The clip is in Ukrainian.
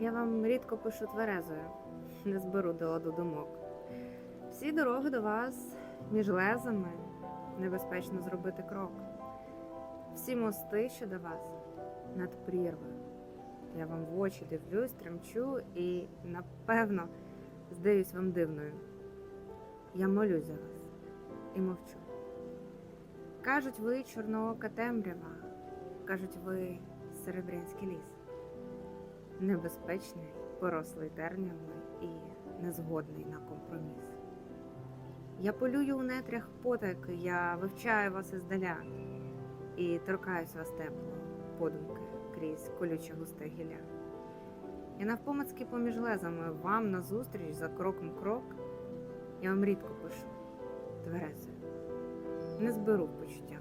Я вам рідко пишу тверезою, не зберу до ладу думок. Всі дороги до вас між лезами небезпечно зробити крок. Всі мости, що до вас, над прірвою. Я вам в очі дивлюсь, тремчу і, напевно, здаюсь вам дивною. Я молюсь за вас і мовчу. Кажуть, ви чорноока темрява, кажуть, ви серебрянський ліс. Небезпечний, порослий тернями і незгодний на компроміс. Я полюю у нетрях потайки, я вивчаю вас іздаля і торкаюсь вас тепло, подумки крізь колюче густе гілля. Я навпомацьки поміж лезами вам назустріч за кроком крок, я вам рідко пишу тверезою. Не зберу почуття